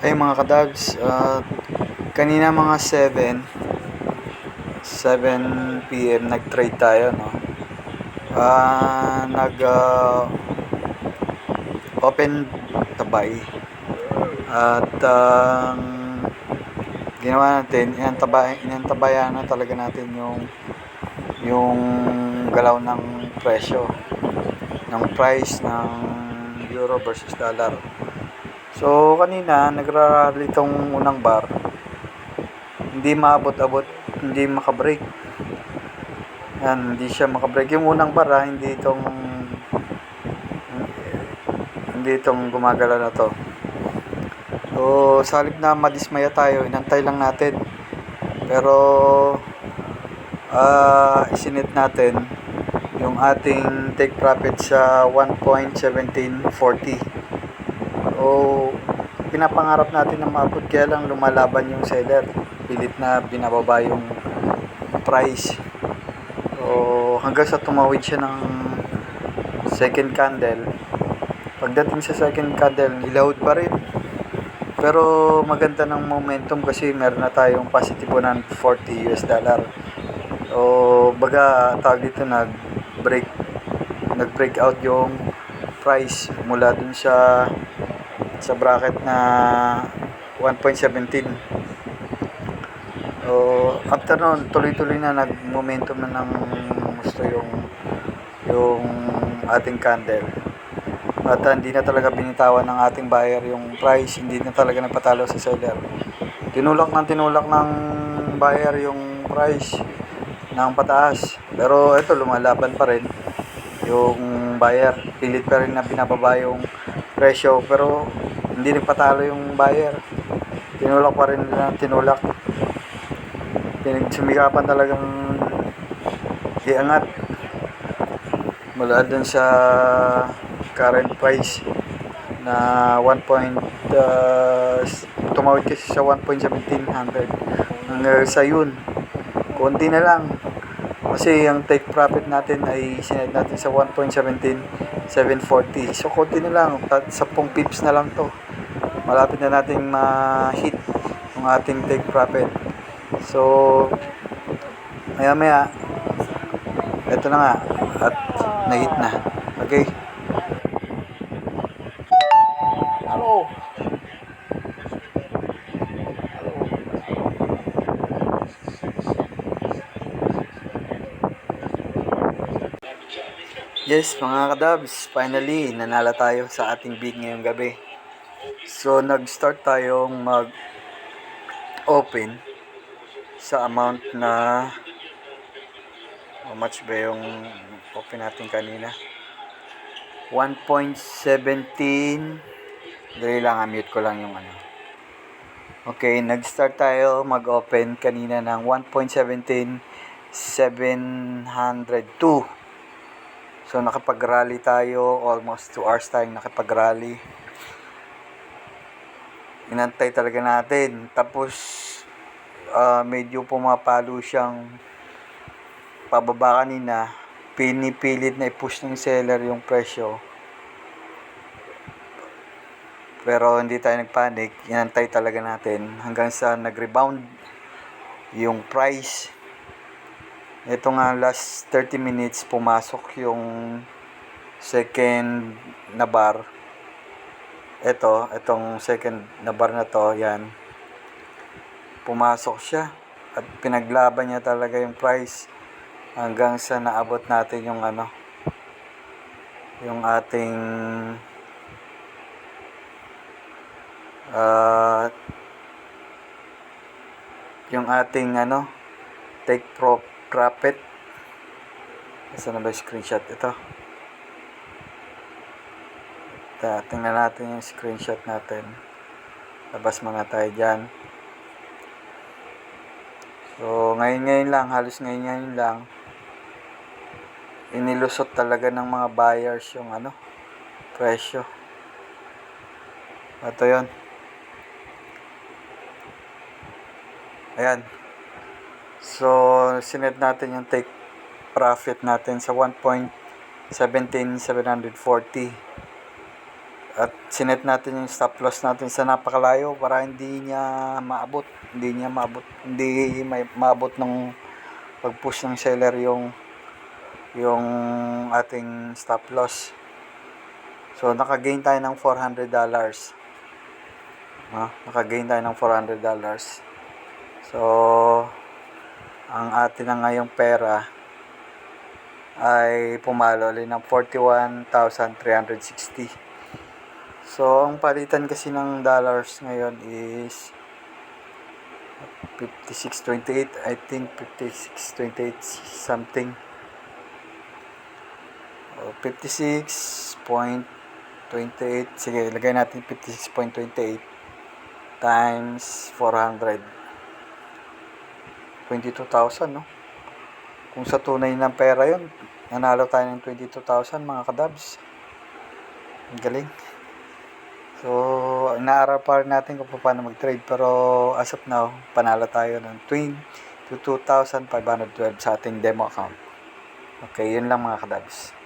Okay mga kadags, uh, kanina mga 7, 7 p.m. nag-trade tayo, no? Ah, nag uh, open tabay. At ang ginawa natin, inantabay, inantabayan na talaga natin yung yung galaw ng presyo ng price ng euro versus dollar. So, kanina, nagrarally itong unang bar. Hindi maabot-abot, hindi makabreak. Yan, hindi siya makabreak. Yung unang bar, ha, hindi itong hindi itong gumagala na to. So, sa halip na madismaya tayo, inantay lang natin. Pero, ah, isinit natin yung ating take profit sa 1.1740. O pinapangarap natin na maabot kaya lang lumalaban yung seller. Pilit na binababa yung price. O hanggang sa tumawid siya ng second candle. Pagdating sa second candle, nilawod pa rin. Pero maganda ng momentum kasi meron na tayong positive 140 US dollar. O baga tawag dito nag break nag break out yung price mula dun sa sa bracket na 1.17 so after nun tuloy-tuloy na nag-momentum na ng gusto yung yung ating candle. At uh, hindi na talaga binitawan ng ating buyer yung price hindi na talaga napatalo sa seller. Tinulak ng tinulak ng buyer yung price ng pataas. Pero ito lumalaban pa rin yung buyer. Pilit pa rin na binababa yung presyo pero hindi nagpatalo yung buyer. Tinulak pa rin nila tinulak. Pinagsumikapan talagang iangat. Mula dun sa current price na 1 point uh, tumawid kasi sa 1.1700 hanggang sa yun konti na lang kasi ang take profit natin ay sined natin sa 1.17 740 so konti na lang. 10 pips na lang to. Malapit na nating ma-hit yung ating take profit. So maya maya eto na nga. At na-hit na okay Hello. Yes, mga kadabs, finally, nanala tayo sa ating bid ngayong gabi. So, nag-start tayong mag-open sa amount na how much ba yung open natin kanina? 1.17 Dali lang, mute ko lang yung ano. Okay, nag-start tayo mag-open kanina ng 1.17 702 So nakapag-rally tayo, almost 2 hours tayong nakapag-rally. Inantay talaga natin. Tapos ah, medyo pumapalo siyang pababa kanina. Pinipilit na i-push ng seller yung presyo. Pero hindi tayo nagpanic. Inantay talaga natin hanggang sa nag-rebound yung price. Ito nga last 30 minutes pumasok yung second na bar. Ito, itong second na bar na to, yan. Pumasok siya at pinaglaban niya talaga yung price hanggang sa naabot natin yung ano yung ating ah yung ating ano take pro profit Saan na ba screenshot ito? Ta, tingnan natin yung screenshot natin. Labas mga tayo dyan. So, ngayon-ngayon lang, halos ngayon-ngayon lang, inilusot talaga ng mga buyers yung ano, presyo. Ito yon Ayan. So, sinet natin yung take profit natin sa 1.17740. At sinet natin yung stop loss natin sa napakalayo para hindi niya maabot. Hindi niya maabot. Hindi may maabot ng pag-push ng seller yung yung ating stop loss. So, nakagain tayo ng $400. Ah, nakagain tayo ng $400. So, ang atin na ngayong pera ay pumalo ulit ng 41,360. So, ang palitan kasi ng dollars ngayon is 56.28. I think 56.28 something. O, 56.28. Sige, ilagay natin 56.28 times 400. 22,000, no? Kung sa tunay ng pera yun, nanalo tayo ng 22,000 mga kadabs. Ang galing. So, inaaral pa rin natin kung paano mag-trade. Pero as of now, panalo tayo ng 22,512 sa ating demo account. Okay, yun lang mga kadabs.